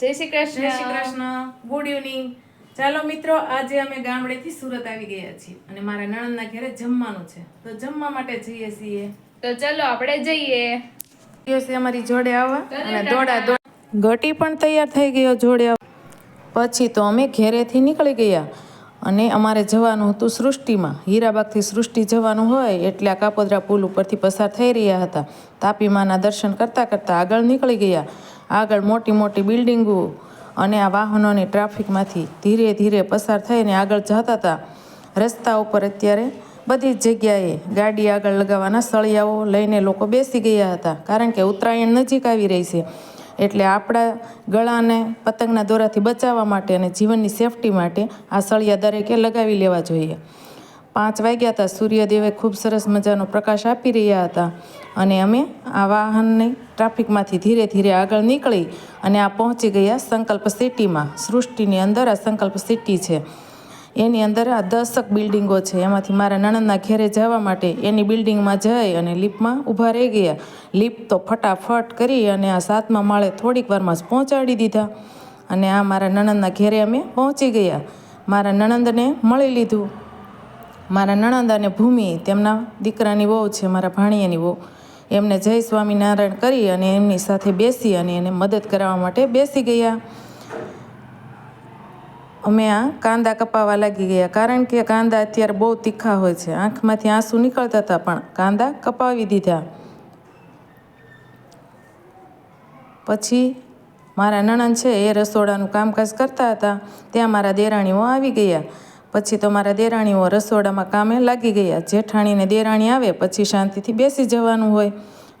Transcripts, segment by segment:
જય શ્રી કૃષ્ણ. જય Shri Krishna. Good evening ચાલો મિત્રો આજે અમે ગામડેથી સુરત આવી ગયા છીએ અને મારા નણંદના ઘરે જમવાનું છે. તો જમવા માટે જઈએ છીએ. તો ચલો આપણે જઈએ. દિવસે અમારી જોડે આવવા. અને દોડા દોડ. ગટી પણ તૈયાર થઈ ગયો જોડે પછી તો અમે ઘેરેથી નીકળી ગયા. અને અમારે જવાનું હતું સૃષ્ટિમાં. હીરાબાગથી સૃષ્ટિ જવાનું હોય એટલે આ કાપોદરા પુલ ઉપરથી પસાર થઈ રહ્યા હતા. તાપી માના દર્શન કરતાં કરતાં આગળ નીકળી ગયા. આગળ મોટી મોટી બિલ્ડિંગો અને આ વાહનોની ટ્રાફિકમાંથી ધીરે ધીરે પસાર થઈને આગળ જતા હતા. રસ્તા ઉપર અત્યારે બધી જગ્યાએ ગાડી આગળ લગાવવાના સળિયાઓ લઈને લોકો બેસી ગયા હતા. કારણ કે ઉત્તરાયણ નજીક આવી રહી છે. એટલે આપણા ગળાને પતંગના દોરાથી બચાવવા માટે અને જીવનની સેફટી માટે આ સળિયા દરેકે લગાવી લેવા જોઈએ. પાંચ વાગ્યા હતા. સૂર્યદેવે ખૂબ સરસ મજાનો પ્રકાશ આપી રહ્યા હતા અને અમે આ વાહનની ટ્રાફિકમાંથી ધીરે ધીરે આગળ નીકળી અને આ પહોંચી ગયા સંકલ્પ સિટીમાં. સૃષ્ટિની અંદર આ સંકલ્પ સિટી છે. એની અંદર આ દસક બિલ્ડિંગો છે. એમાંથી મારા નણંદના ઘેરે જવા માટે એની બિલ્ડિંગમાં જઈ અને લિફ્ટમાં ઊભા રહી ગયા. લિફ્ટ તો ફટાફટ કરી અને આ સાતમા માળે થોડીક વારમાં જ પહોંચાડી દીધા. અને આ મારા નણંદના ઘેરે અમે પહોંચી ગયા. મારા નણંદને મળી લીધું. મારા નણંદ અને ભૂમિ તેમના દીકરાની વહુ છે, મારા ભાણિયાની વહુ. એમને જય સ્વામિનારાયણ કરી અને એમની સાથે બેસી અને એને મદદ કરાવવા માટે બેસી ગયા. અમે આ કાંદા કપાવા લાગી ગયા, કારણ કે કાંદા અત્યારે બહુ તીખા હોય છે. આંખમાંથી આંસુ નીકળતા હતા, પણ કાંદા કપાવી દીધા. પછી મારા નણંદ છે એ રસોડાનું કામકાજ કરતા હતા. ત્યાં મારા દેરાણીઓ આવી ગયા. પછી તો મારા દેરાણીઓ રસોડામાં કામે લાગી ગયા. જેઠાણીને દેરાણી આવે, પછી શાંતિથી બેસી જવાનું હોય.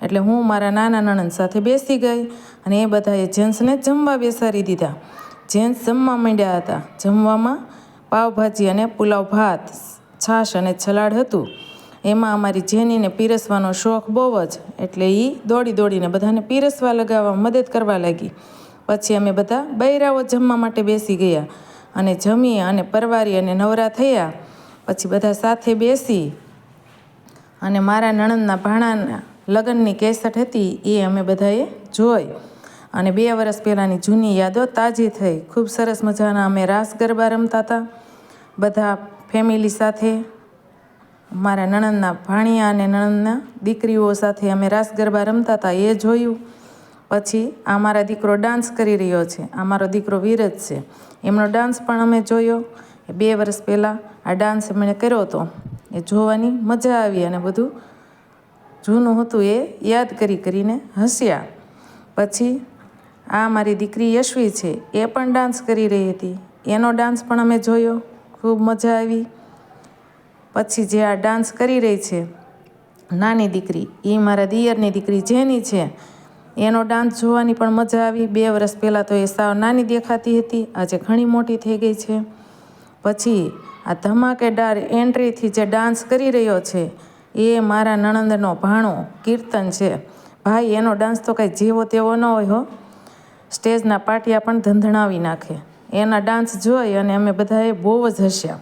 એટલે હું મારા નાના નણંદ સાથે બેસી ગઈ અને એ બધાએ જેન્ટ્સને જમવા બેસાડી દીધા. જેન્ટ્સ જમવા માંડ્યા હતા. જમવામાં પાવભાજી અને પુલાવ ભાત, છાશ અને છલાડ હતું. એમાં અમારી જેનીને પીરસવાનો શોખ બહુ જ, એટલે એ દોડી દોડીને બધાને પીરસવા લગાવવા મદદ કરવા લાગી. પછી અમે બધા બૈરાઓ જમવા માટે બેસી ગયા અને જમી અને પરવારી અને નવરા થયા. પછી બધા સાથે બેસી અને મારા નણંદના ભાણાના લગ્નની કેસટ હતી એ અમે બધાએ જોઈ. અને બે વર્ષ પહેલાંની જૂની યાદો તાજી થઈ. ખૂબ સરસ મજાના અમે રાસ ગરબા રમતા હતા. બધા ફેમિલી સાથે, મારા નણંદના ભાણિયા અને નણંદના દીકરીઓ સાથે અમે રાસ ગરબા રમતા હતા. એ જોયું. પછી આ મારા દીકરો ડાન્સ કરી રહ્યો છે. આ મારો દીકરો વિરજ છે. એમનો ડાન્સ પણ અમે જોયો. બે વર્ષ પહેલાં આ ડાન્સ એમણે કર્યો હતો. એ જોવાની મજા આવી અને બધું જૂનું હતું એ યાદ કરી કરીને હસ્યા. પછી આ મારી દીકરી યશવી છે, એ પણ ડાન્સ કરી રહી હતી. એનો ડાન્સ પણ અમે જોયો, ખૂબ મજા આવી. પછી જે આ ડાન્સ કરી રહી છે, નાની દીકરી એ મારા દિયરની દીકરી જેની છે, એનો ડાન્સ જોવાની પણ મજા આવી. બે વર્ષ પહેલાં તો એ સાવ નાની દેખાતી હતી, આજે ઘણી મોટી થઈ ગઈ છે. પછી આ ધમાકેદાર એન્ટ્રીથી જે ડાન્સ કરી રહ્યો છે, એ મારા નણંદનો ભાણો કીર્તન છે. ભાઈ, એનો ડાન્સ તો કાંઈ જેવો તેવો ન હોય હો. સ્ટેજના પાટિયા પણ ધંધણાવી નાખે. એના ડાન્સ જોઈ અને અમે બધાએ બહુ જ હસ્યા.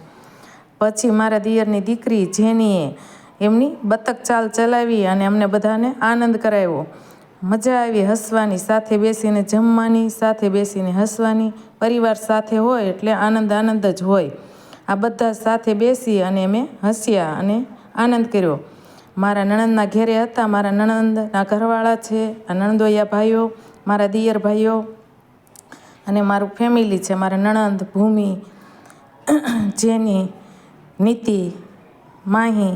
પછી મારા દિયરની દીકરી જેનીએ એમની બતક ચાલ ચલાવી અને અમને બધાને આનંદ કરાવ્યો. મજા આવી હસવાની, સાથે બેસીને જમવાની, સાથે બેસીને હસવાની. પરિવાર સાથે હોય એટલે આનંદ આનંદ જ હોય. આ બધા સાથે બેસી અને અમે હસ્યા અને આનંદ કર્યો. મારા નણંદના ઘેરે હતા, મારા નણંદના ઘરવાળા છે, આ નણંદોયા ભાઈઓ મારા દિયર ભાઈઓ અને મારું ફેમિલી છે, મારા નણંદ, ભૂમિ, જેની નીતિ, માહી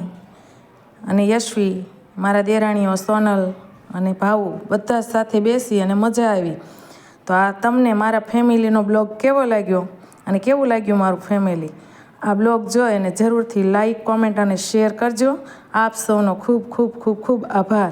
અને યશવી, મારા દેરાણીઓ, સોનલ અને ભાવુ બધા સાથે બેસી અને મજા આવી. તો આ તમને મારા ફેમિલીનો બ્લોગ કેવો લાગ્યો અને કેવું લાગ્યું મારું ફેમિલી? આ બ્લોગ જોઈ અને જરૂરથી લાઈક, કોમેન્ટ અને શેર કરજો. આપ સૌનો ખૂબ ખૂબ ખૂબ ખૂબ આભાર.